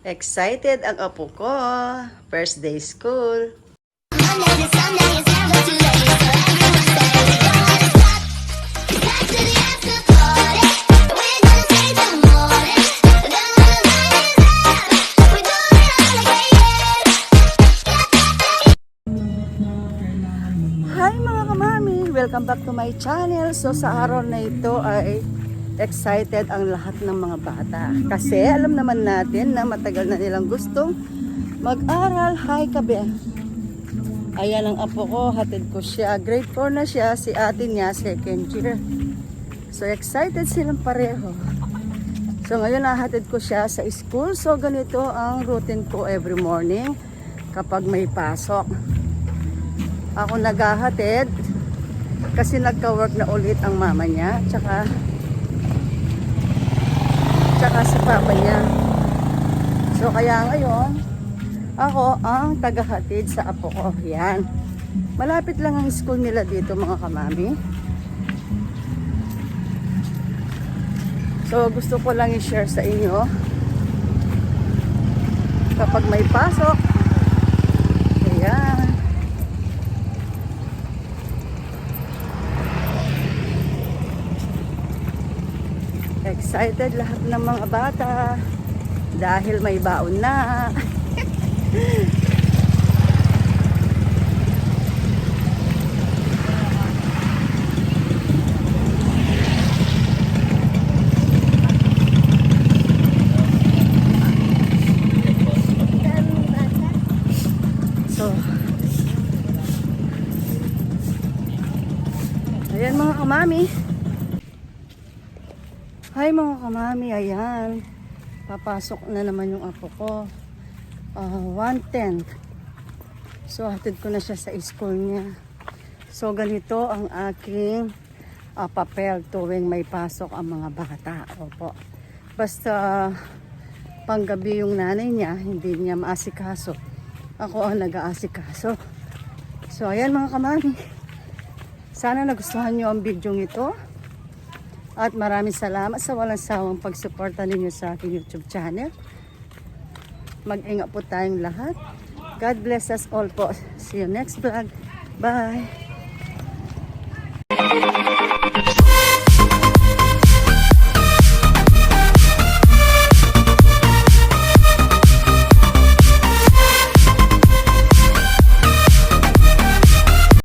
Excited ang apo ko. First day school. Hi mga kamami! Welcome back to my channel. So sa araw na ito ay excited ang lahat ng mga bata. Kasi alam naman natin na matagal na nilang gustong mag-aral. Hi kabe! Ayan ang apo ko, hatid ko siya. Grade 4 na siya, si ate niya, second year. So excited silang pareho. So ngayon nahatid ko siya sa school. So ganito ang routine ko every morning kapag may pasok. Ako naghahatid kasi nagka-work na ulit ang mama niya tsaka tsaka si papa niya. So kaya ngayon ako ang tagahatid sa apo ko. Yan. Malapit lang ang school nila dito mga kamami. So gusto ko lang i-share sa inyo kapag may pasok. Ayan. Excited lahat ng mga bata dahil may baon na. So, ayan mga kamami. Hi mga kamami, ayan. Papasok na naman yung apo ko. Ah, 110. So, hatid ko na siya sa school niya. So, ganito ang aking ah, papel tuwing may pasok ang mga bata. Opo. Basta panggabi yung nanay niya, hindi niya maasikaso. Ako ang nag-aasikaso. So, ayan mga kamami. Sana nagustuhan niyo ang video ito. At maraming salamat sa walang sawang pagsuporta ninyo sa aking YouTube channel. Mag-ingat po tayong lahat. God bless us all po. See you next vlog. Bye!